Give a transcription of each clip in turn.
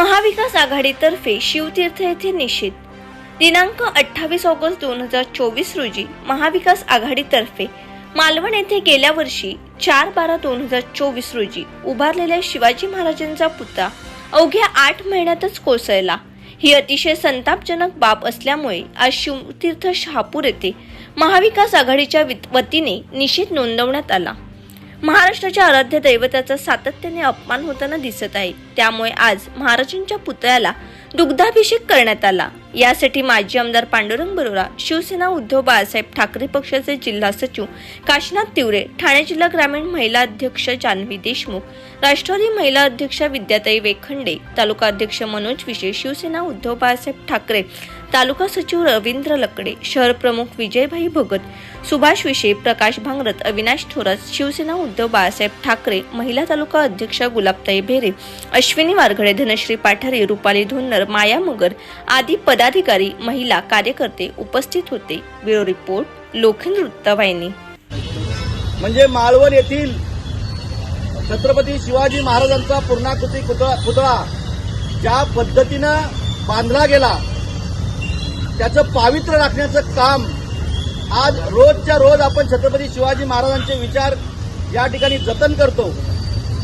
महाविकास आघाडीतर्फे शिवतीर्थ येथे निषेध दिनांक अठ्ठावीस ऑगस्ट दोन हजार चोवीस रोजी महाविकास आघाडीतर्फे मालवण येथे गेल्या वर्षी चार बारा दोन हजार चोवीस रोजी उभारलेल्या शिवाजी महाराजांचा पुतळा अवघ्या आठ महिन्यातच कोसळला. ही अतिशय संतापजनक बाब असल्यामुळे आज शिवतीर्थ शहापूर येथे महाविकास आघाडीच्या वतीने निषेध नोंदवण्यात आला. महाराष्ट्राच्या आराध्य दैवताचा सातत्याने अपमान होताना दिसत आहे. त्यामुळे आज महाराजांच्या पुतळ्याला दुग्धाभिषेक करण्यात आला. यासाठी माजी आमदार पांडुरंग बरोरा शिवसेना उद्धव बाळासाहेब ठाकरे पक्षाचे जिल्हा सचिव काशीनाथ तिवरे ठाणे जिल्हा ग्रामीण महिला अध्यक्ष जान्हवी देशमुख राष्ट्रवादी महिला अध्यक्षा विद्याताई वेखंडे तालुका अध्यक्ष मनोज विशे शिवसेना उद्धव बाळासाहेब ठाकरे तालुका सचिव रवींद्र लकडे शहर प्रमुख विजयभाई भगत सुभाष विशे प्रकाश भांगरत अविनाश थोरात शिवसेना उद्धव बाळासाहेब ठाकरे महिला तालुका अध्यक्षा गुलाबताई भेरे अश्विनी वारघडे धनश्री पाठारे रुपाली धोन्नर माया मगर आदी पदाधिकारी महिला कार्यकर्ते उपस्थित होते. ब्युरो रिपोर्ट लोखंड वृत्तवाहिनी. म्हणजे मालवण येथील छत्रपती शिवाजी महाराजांचा पूर्णाकृती पुतळा पुतळा ज्या पद्धतीनं बांधला गेला त्याचं पावित्र्य राखण्याचं काम आज रोजच्या रोज आपण छत्रपती शिवाजी महाराजांचे विचार या ठिकाणी जतन करतो.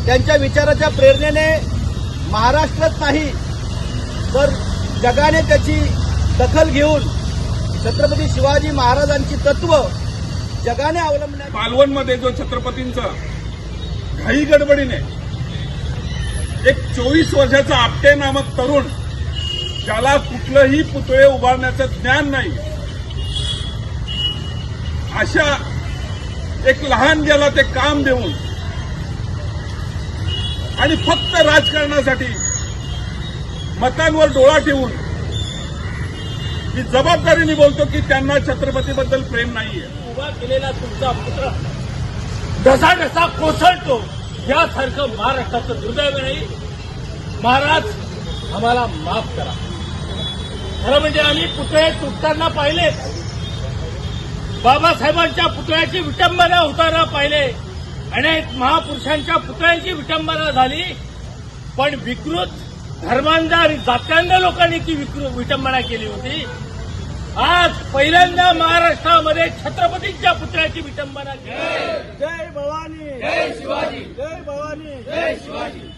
त्यांच्या विचाराच्या प्रेरणेने महाराष्ट्रात नाही तर जगाने त्याची दखल घेऊन छत्रपती शिवाजी महाराजांची तत्व जगाने अवलंबण्यात मालवणमध्ये जो छत्रपतींचा घाई गडबडीने एक चोवीस वर्षाचा आपटे नामक तरुण ज्याला कुठलंही पुतळे उभारण्याचं ज्ञान नाही अशा एक लहान ज्याला ते काम देऊन आणि फक्त राजकारणासाठी मतांवर डोळा ठेवून मी जबाबदारीने बोलतो की त्यांना छत्रपतीबद्दल प्रेम नाहीये. उभा केलेला तुमचा पुत्र ढसा ढसा कोसळतो. यासारखं महाराष्ट्राचं दुर्दैव नाही. महाराज आम्हाला माफ करा. खरं म्हणजे आम्ही पुतळे तुटताना पाहिले. बाबासाहेबांच्या पुतळ्याची विटंबना होताना पाहिले. अनेक महापुरुषांच्या पुतळ्यांची विटंबना झाली पण विकृत धर्मांध आणि जात्यांध लोकांनी ती विटंबना केली होती. आज पहिल्यांदा महाराष्ट्रामध्ये छत्रपतींच्या पुतळ्याची विटंबना केली. जय भवानी. जय शिवाजी. जय भवानी. जय शिवाजी.